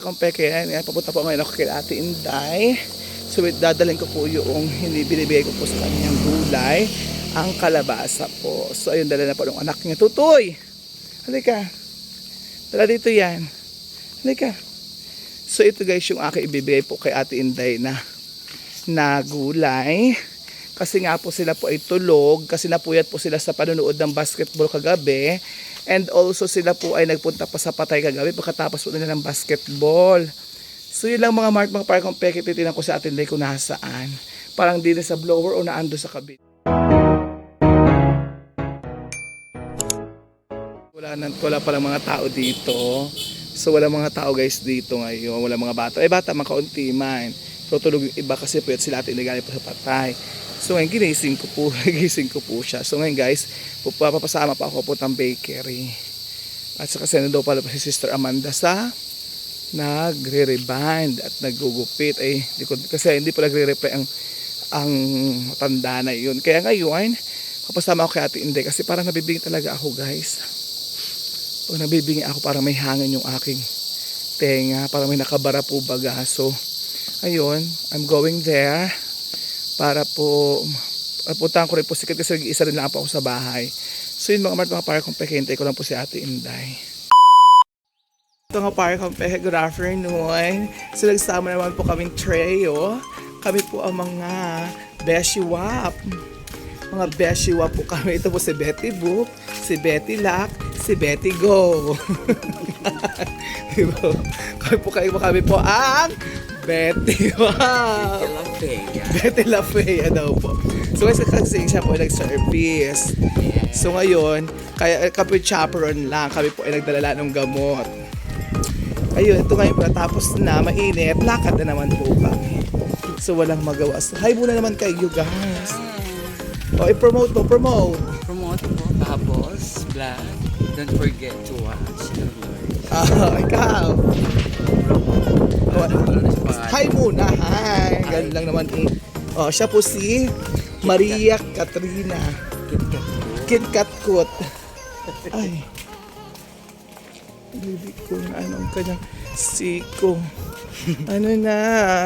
Kung peke, yan, papunta po ngayon ako kay Ate Inday. So, dadalhin ko po yung hindi binibigay ko po sa kanyang gulay, ang kalabasa po. So, ayun, dala na po ng anak niya. Tutoy! Halika. Dala dito yan. Halika. So, ito guys yung aking ibibigay po kay Ate Inday na, na gulay. Kasi nga po sila po ay tulog. Kasi napuyat po sila sa panonood ng basketball kagabi. And also sila po ay nagpunta pa sa patay kagabi pagkatapos po nila ng basketball. So yun lang mga mark, mga parang kung peke, titinan ko sa atin kung nasaan. Parang di na sa blower o naando sa kabit. Wala, na, wala palang mga tao dito. So wala mga tao guys dito ngayon. Wala mga bata. Eh bata, makaunti man. So tulog yung iba kasi po sila atin galing pa sa patay. So ngayon ginising ko po, gising ko po siya. So ngayon guys, papapasama pa ako po ng bakery. At saka kasi daw pala pa si Sister Amanda sa nagre-rebind at naggugupit ay di ko, kasi hindi pa nagre-reply ang ang tanda na yun. Kaya ngayon, kapasama ako kay Ate Inday kasi parang nabibigin talaga ako guys. Pag nabibigin ako parang may hangin yung aking tenga, parang may nakabara po baga. So, ayun, I'm going there para po puntahan ko rin po si kasi isa rin lang po ako sa bahay. So yun mga mart, mga kong pekente ko lang po si Ate Inday. Ito nga para kong peke, good afternoon. So nagsama naman po kaming trio. Kami po ang mga Beshiwap. Mga Beshiwap po kami. Ito po si Betty Boop, si Betty Lack, si Betty Go. diba? Kami po kayo kami po ang Betty Wow. Betty La Fea daw po. So kasi kasi siya po ay nag-service. So ngayon, kaya kami chaperon lang. Kami po ay nagdala ng gamot. Ayun, ito ngayon pagkatapos na mainit, lakad na naman po kami. So walang magawa. So, hi muna naman kay you guys. O, i-promote mo, promote. promote mo tapos vlog don't forget to watch the vlog Ah, ikaw. Hi muna, hi. Ganun lang naman eh. Oh, siya po si Maria Katrina. Kit Kat Kut. Ay. Baby ko na anong kanyang siko. Ano na,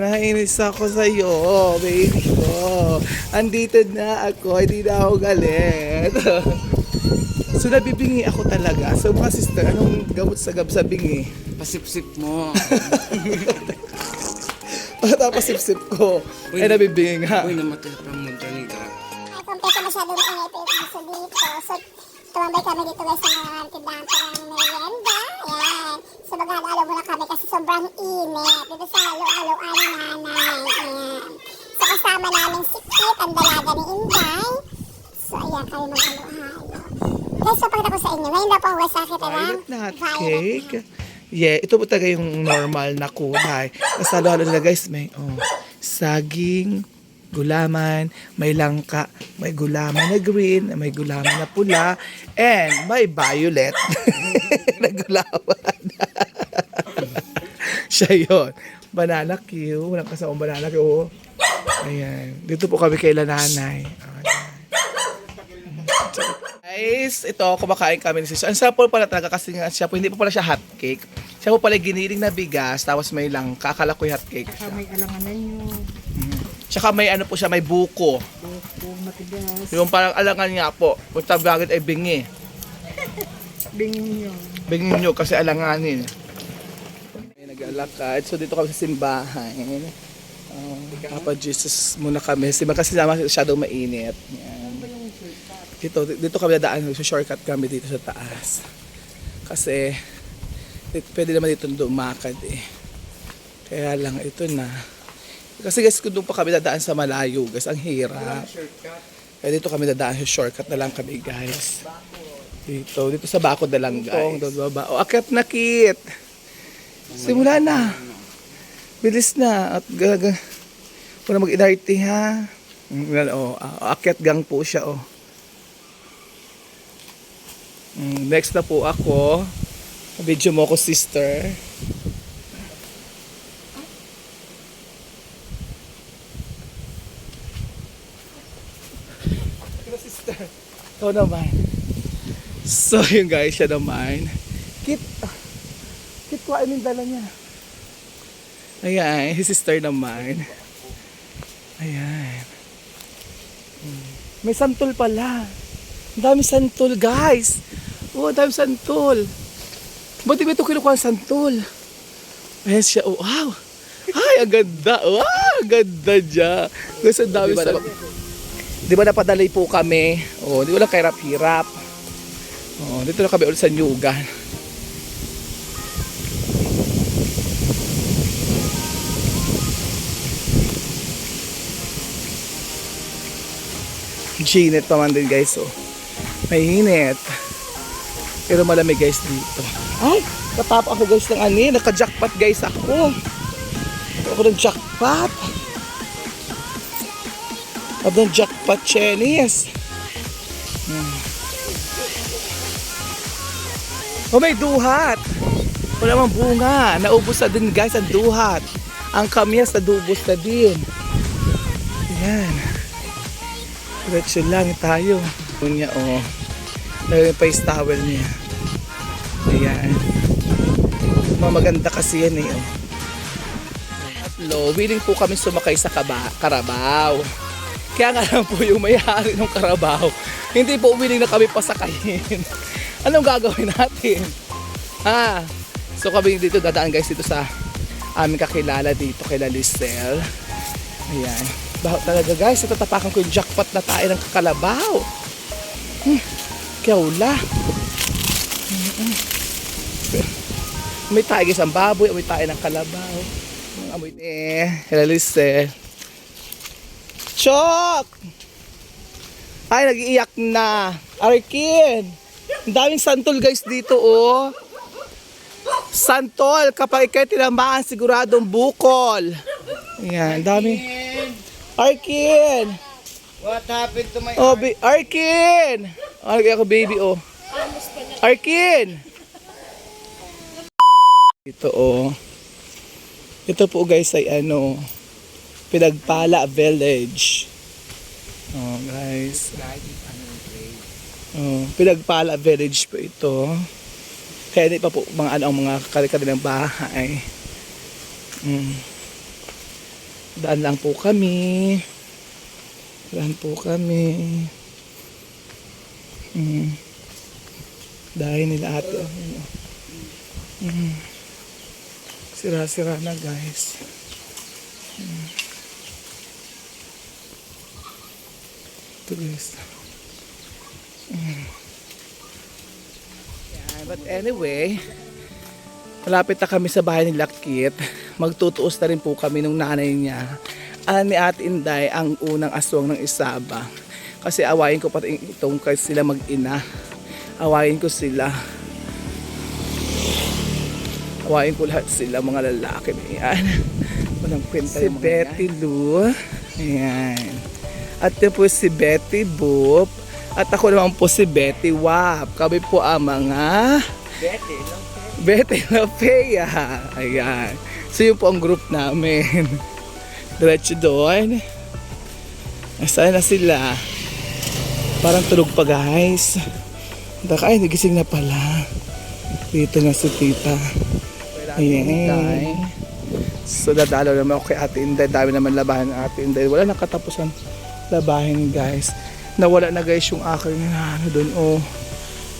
nainis ako sa iyo, baby ko. Andito na ako, hindi na ako galit. so nabibingi ako talaga. So mga sister, anong gamot sa gab sa bingi? Pasipsip mo Tapos sip-sip ko. Uy. Ay nabibingi nga. uy namatay pa mo talaga Ay, kung pwede masyadong init yung aso dito. So, tumambay kami dito guys sa mga tindahan pa ng merienda. Ayan. So, maghalo muna kami kasi sobrang init. Dito sa halo-haloan ni nanay. Ayan. So, kasama namin si Kit, ang dalaga ni Inday. So, ayan kami maghalo-halo. Guys, so pakita ko sa inyo. Ngayon daw po ang wasakit, ano? Violet na cake. Yeah, ito po talaga yung normal na kulay. Tapos halo-halo guys, may oh, saging, gulaman, may langka, may gulaman na green, may gulaman na pula, and may violet na gulaman. Siya yun. Banana Q. Walang kasamang banana Q. Oh. Ayan. Dito po kami kay nanay. Guys, ito, kumakain kami ni Sis. Ang po pala talaga kasi nga siya po, hindi po pala siya hot cake. Siya po pala giniling na bigas, tapos may langka. Akala ko hot cake siya. May alanganan nyo, Tsaka may ano po siya, may buko. buko, matigas, Yung parang alangan nga po. Kung tawagin ay bingi. bingin nyo. Bingi nyo kasi alanganin. May nag-alakad. So dito kami sa simbahan. Um, Papa Jesus muna kami. Simba kasi naman daw mainit. Yan. Dito, dito kami dadaan. Shortcut kami dito sa taas. Kasi dito, pwede naman dito dumakad eh. Kaya lang ito na. Kasi guys, kung doon pa kami dadaan sa malayo, guys, ang hirap. Kaya dito kami dadaan sa shortcut na lang kami, guys. Dito, dito sa bakod na lang, guys. Doon baba. O, akyat na, Kit. Simula na. Bilis na. At gaga. Kung na mag-inarte, ha. O, ah, akyat gang po siya, o. Mm, Next na po ako. Video mo ko, sister. Pero sister, ikaw naman. So, yun guys, siya naman. Kit, ah, kit, kuhain yung dala niya. Ayan, his sister naman. Ayan. Hmm. May santol pala. Ang dami santol, guys. Oh, dami santol. Ba't di ba ito kinukuha ang santol? Ayan siya. Oh, wow. Ay, ang ganda. Wow, ang ganda dyan. Ang dami sa... Di ba napadalay po kami? Oh, di ba lang kahirap-hirap? Oh, dito na kami ulit sa Nyugan. Ginit pa man din guys oh. Mainit. Pero malamig guys dito. Ay, natapa ako guys ng ani. Naka-jackpot guys ako. Ako ng jackpot. Ako ng jackpot Chinese. Hmm. Oh, may duhat. Wala mang bunga. Naubos na din guys ang duhat. Ang kamyas nadubos na din. Ayan. Diretso lang tayo. Kunya oh. Lagyan pa yung towel niya. Ayan. Mga maganda kasi yan eh. Oh. Tatlo, willing po kami sumakay sa kaba, karabaw. Kaya nga lang po yung may-ari ng karabaw. Hindi po willing na kami pasakayin. Anong gagawin natin? Ha? So kami dito dadaan guys dito sa aming kakilala dito kay Lalisel. Ayan. Baho talaga guys, natatapakan ko yung jackpot na tayo ng kakalabaw. Hmm. Mm-mm. May tayo guys ang baboy, may tayo ng kalabaw. Amoy ni Lalisel. Chok! Ay, nag-iiyak na. Arkin! Ang daming santol guys dito oh. Santol, kapag ikay tinamaan, siguradong bukol. Ayan, dami. Arkin! What happened to my Oh, ba- Arkin! Oh, lagay ako baby, oh. Arkin! Ito, oh. Ito po guys ay ano, Pinagpala Village. Oh, guys. Oh, Pinagpala Village po ito. Kaya di pa po mga ano ang mga kare-kare ng bahay. Mm. Daan lang po kami. Daan po kami. Mm. Dahil nila ate. oh. Mm. Sira-sira na guys. Mm. Ito guys. Mm. Yan, but anyway, malapit na kami sa bahay ni Lakit. Magtutuos na rin po kami nung nanay niya. Alam ni Ate Inday ang unang aswang ng Isaba. Kasi awayin ko pati itong kasi sila mag-ina. Awayin ko sila. Awayin ko lahat sila mga lalaki na yan. Walang kwenta si Betty Lou. Ayan. At yun po si Betty Boop. At ako naman po si Betty Wap. Kami po ang mga Betty, no? Betty Lopea. Ayan. So yun po ang group namin. Diretso doon. Nasaan na sila? Parang tulog pa guys. Baka ay nagising na pala. Dito na si tita. Ayan. So dadalo naman ako kay Ate Inday. Dami naman labahan ng Ate Inday. Wala nakatapusan labahin guys. Nawala na guys yung aking ano doon oh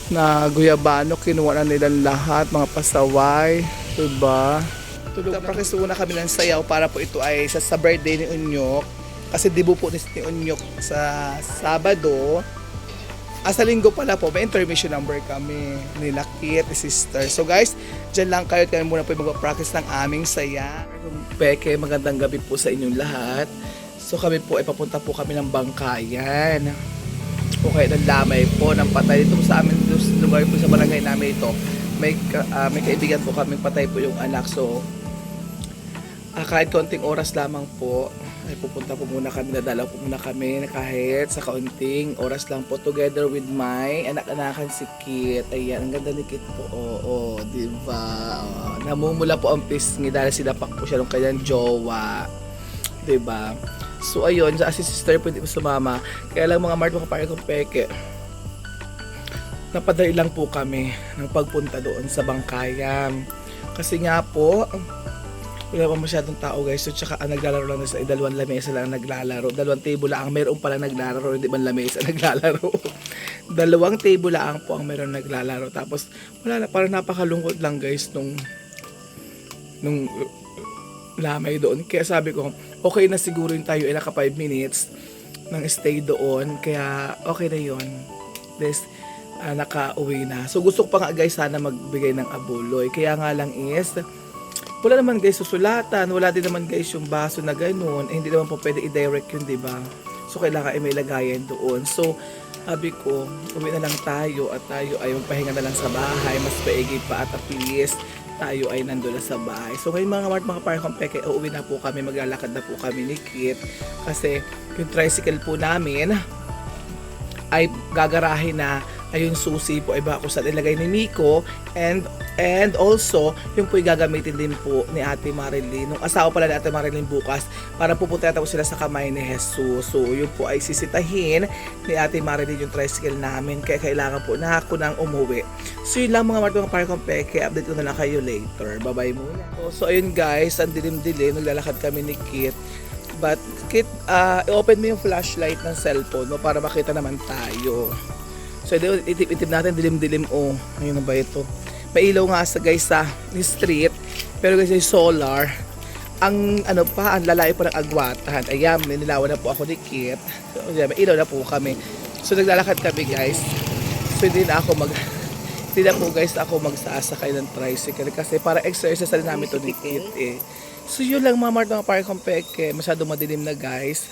na guyabano, kinuha na nilang lahat, mga pasaway, diba? Tulog na practice muna kami ng sayaw para po ito ay sa, sa birthday ni Unyok. Kasi dibo po ni, ni Unyok sa Sabado. Ah, sa linggo pala po, may intermission number kami ni Lakit, ni sister. So guys, dyan lang kayo. Kami muna po yung mag-practice ng aming saya. Peke, magandang gabi po sa inyong lahat. So kami po ay papunta po kami ng Bangkayan o kaya ng lamay po ng patay dito sa amin lugar po sa barangay namin ito may, ah, may kaibigan po kami patay po yung anak so ah, kahit konting oras lamang po ay pupunta po muna kami nadalaw po muna kami kahit sa kaunting oras lang po together with my anak-anakan si Kit ayan ang ganda ni Kit po oo di ba Oo, namumula po ang pisngi dahil sila pa po siya ng kanyang jowa di ba So ayun, sa si sister pwede po sumama. Kaya lang mga mart mga pare kong peke. Napadali lang po kami ng pagpunta doon sa Bangkayan. Kasi nga po, wala pa masyadong tao guys. So tsaka ang naglalaro lang sa dalawang lamesa lang ang naglalaro. Dalawang table lang. Meron pala naglalaro, hindi man lamesa naglalaro. Dalawang table lang po ang meron naglalaro. Tapos wala na, parang napakalungkot lang guys nung nung uh, lamay doon. Kaya sabi ko, okay na siguro yung tayo ay naka 5 minutes ng stay doon. Kaya okay na yun. This, ah, naka-uwi na. So gusto ko pa nga guys sana magbigay ng abuloy. Kaya nga lang is, wala naman guys susulatan. Wala din naman guys yung baso na ganun. Eh, hindi naman po pwede i-direct yun, di ba? So kailangan ay may lagayan doon. So sabi ko, uwi na lang tayo at tayo ay magpahinga na lang sa bahay. Mas paigi pa at at least tayo ay nandun na sa bahay. So ngayon mga mart, mga parang kompeke, uuwi na po kami, maglalakad na po kami ni Kit. Kasi yung tricycle po namin, ay gagarahin na ay yung susi po. Ay bako sa nilagay ni Miko. And and also yung po gagamitin din po ni Ate Marilyn. Nung asawa pala ni Ate Marilyn bukas para pupunta po sila sa kamay ni Jesus. So yun po ay sisitahin ni Ate Marilyn yung tricycle namin. Kaya kailangan po na ako nang umuwi. So yun lang mga Marto mga parang peke. Update ko na lang kayo later. Bye bye muna. So, so ayun guys ang dilim-dilim. Naglalakad kami ni Kit. But, Kit, ah, i-open mo yung flashlight ng cellphone mo para makita naman tayo. So, itip-itip natin, dilim-dilim. Oh, ayun na ba ito? May ilaw nga sa guys sa street. Pero guys, solar. Ang ano pa, ang lalaki po ng agwatan. Ayan, ninilawan na po ako ni Kit. So, ayan, ilaw na po kami. So, naglalakad kami guys. So, hindi na ako mag... Hindi na po guys ako magsasakay ng tricycle kasi para exercise na namin to ni Kit eh. So yun lang mga mart mga parang peke. Masyado madilim na guys.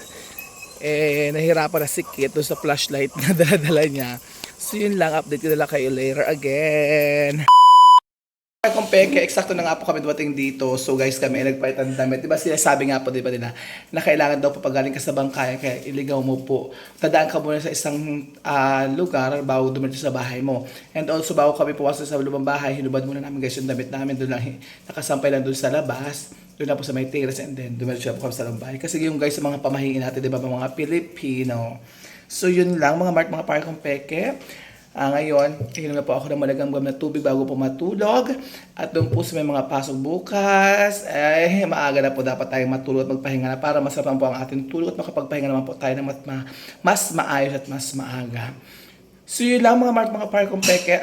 Eh, nahirapan na si Kit doon sa flashlight na daladala niya. So yun lang, update ko na lang kayo later again. Peke, eksakto na nga po kami dumating dito. So guys, kami ay nagpalit ng damit. Diba sinasabi nga po, diba nila, na kailangan daw po pag galing ka sa bangkaya, kaya iligaw mo po. Tadaan ka muna sa isang ah, lugar bago dumating sa bahay mo. And also, bago kami puwasok sa lubang bahay, hinubad muna namin guys yung damit namin. Doon lang, nakasampay lang doon sa labas. Doon na po sa may terrace and then dumiretso po kami sa lubang bahay. Kasi yung guys, mga pamahiin natin, di ba, mga Pilipino. So yun lang, mga mart, mga parkong peke. Ah, ngayon, inom na po ako ng malagang na tubig bago po matulog. At doon po sa may mga pasok bukas, eh, maaga na po dapat tayo matulog at magpahinga na para masarap po ang ating tulog at makapagpahinga naman po tayo ng mas, ma- mas maayos at mas maaga. So yun lang mga Mark, mga parkong peke.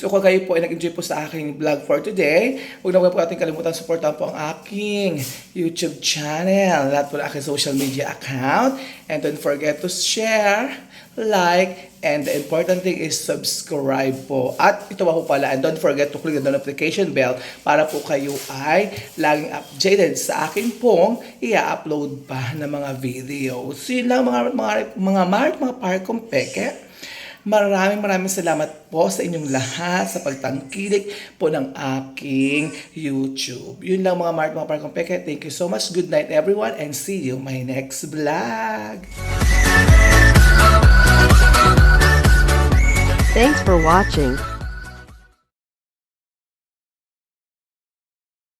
So kung kayo po ay nag-enjoy po sa aking vlog for today, huwag na huwag po natin kalimutan supportan po ang aking YouTube channel, lahat po ng aking social media account. And don't forget to share, like, and the important thing is subscribe po. At ito pa po pala, and don't forget to click the notification bell para po kayo ay laging updated sa aking pong i-upload pa ng mga video. So yun lang mga, mga, mga Mark, mga parkong peke. Maraming maraming salamat po sa inyong lahat sa pagtangkilik po ng aking YouTube. Yun lang mga Mark, mga Parkong Peke. Thank you so much. Good night everyone and see you my next vlog. Thanks for watching.